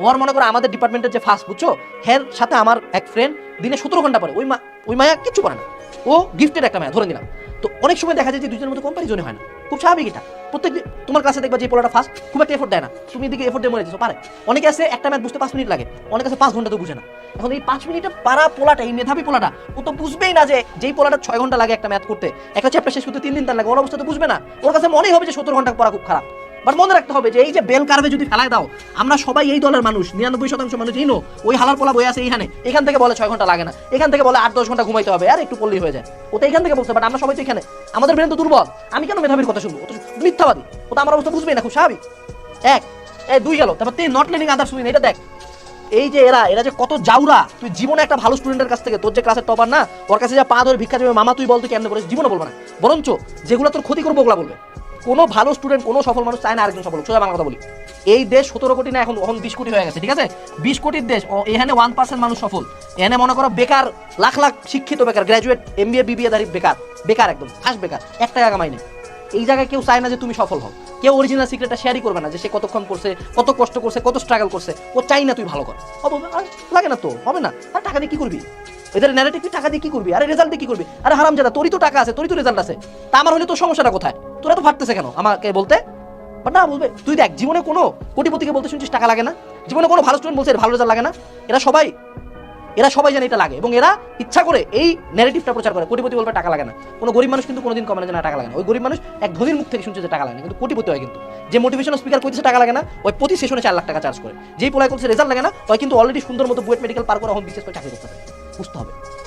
ওর মনে করো আমাদের ডিপার্টমেন্টের যে ফার্স্ট বুঝছ? হের সাথে আমার এক ফ্রেন্ড দিনে সতেরো ঘণ্টা পরে ওই মা ওই মায়া কিচ্ছু করে না। ও গিফটের একটা মায়া, ধরে নিলাম। তো অনেক সময় দেখা যায় যে দুজনের মধ্যে কম্পারিজনই হয় না। খুব স্বাভাবিক এটা। প্রত্যেক তোমার কাছে দেখবা যে পোলাটা ফার্স্ট খুব একটা এফোর্ট দেয় না। তুমি এদিকে এফোর্ট দিয়ে মরে যেছো পারে। অনেকে আছে একটা ম্যাচ বুঝতে পাঁচ মিনিট লাগে। অনেক আছে পাঁচ ঘণ্টা তো বুঝে না। এখন এই পাঁচ মিনিটে পারা পোলাটা, এই মেধাবী পোলাটা, ও তো বুঝবেই না যে যেই পোলাটা ছয় ঘণ্টা লাগে একটা ম্যাথ করতে। একটা চ্যাপ্টার শেষ করতে তিন দিন তার লাগে। ওর অবস্থা তো বুঝবে না। ওর কাছে মনেই হবে যে সত্তর ঘণ্টা পড়া খুব খারাপ। বাট মনে রাখতে হবে যে এই যে বেল কার্ভে যদি ফেলায় দাও, আমরা সবাই এই দলের মানুষ, নিরানব্বই শতাংশ মানুষ এই ওই হালার পোলা বই আছে এইখানে। এখান থেকে বলে ছয় ঘণ্টা লাগে না। এখান থেকে বলে আট, দশ ঘণ্টা ঘুমাইতে হবে। আর একটু পড়লেই হয়ে যায়। ও তো এখান থেকে বলছে বাট আমরা সবাই তো এখানে। আমাদের ব্রেন তো দুর্বল। আমি কেন মেধাবীর কথা শুনব? মিথ্যাবাদী। ও তো আমার অবস্থা বুঝবেই না, খুব স্বাভাবিক। এক এই দুই গেল। তারপর তিন নট লিভিং আদার শুনি এটা দেখ। এই যে এরা এরা যে কত জাউরা। তুই জীবনে একটা ভালো স্টুডেন্টের কাছ থেকে, তোর যে ক্লাসের টপার না, ওর কাছে যা পা ধরে ভিক্ষা দেবে মামা তুই বল, তুই কেমনে বলিস জীবনে বলব না। বরঞ্চ যেগুলো তোর ক্ষতি করব, ওগুলা বলবে। কোনো ভালো স্টুডেন্ট কোনো সফল মানুষ চায় না আরেকজন সফল সোজা বাংলা কথা বলি। এই দেশ সতেরো কোটি না, এখন এখন বিশ কোটি হয়ে গেছে, ঠিক আছে? বিশ কোটির দেশ এখানে ওয়ান পার্সেন্ট মানুষ সফল। এখানে মনে করো বেকার, লাখ লাখ শিক্ষিত বেকার গ্র্যাজুয়েট এম বিএ বিবিএ দাঁড়ি বেকার বেকার একদম ফার্স্ট বেকার, এক টাকা কামাই নেই। এই জায়গায় কেউ চায় না যে তুমি সফল হও। কেউ অরিজিনাল সিক্রেটটা শেয়ারই করবে না যে সে কতক্ষণ করছে, কত কষ্ট করছে, কত স্ট্রাগল করছে। ও চাই না তুই ভালো কর। লাগে না তো, হবে না। আর টাকা দিয়ে কি করবি? এদের ন্যারেটিভ টাকা দিয়ে কি করবি? আরে রেজাল্ট দিয়ে কি করবি? আরে হারাম জাদা তোরই তো টাকা আছে, তোরই তো রেজাল্ট আছে। তা আমার হলে তোর সমস্যাটা কোথায়? তোরা তো ফাটতেছে কেন আমাকে বলতে? বাট না, বলবে। তুই দেখ, জীবনে কোনো কোটিপতিকে বলতে শুনছিস টাকা লাগে না। জীবনে কোনো ভালো স্টুডেন্ট বলছে ভালো রেজাল্ট লাগে না। এরা সবাই এরা সবাই জানে এটা লাগে এবং এরা ইচ্ছা করে এই ন্যারেটিভটা প্রচার করে। কোটিপতি বলবে টাকা লাগে না। কোনো গরিব মানুষ কিন্তু কোনোদিন কমে না টাকা লাগে না। ওই গরিব মানুষ এক ধনীর মুখ থেকে শুনছে যে টাকা লাগে না। কিন্তু কোটিপতি হয় কিন্তু। যে মোটিভেশনাল স্পিকার কইতেছে টাকা লাগে না, ওই প্রতি সেশনে চার লাখ টাকা চার্জ করে। যেই পোলায় করছে রেজাল্ট লাগে না, ওই কিন্তু অলরেডি সুন্দর মতো বুয়েট মেডিকেল পার করে এখন বিশেষ করে চাকরি করতে পারে বুঝতে হবে।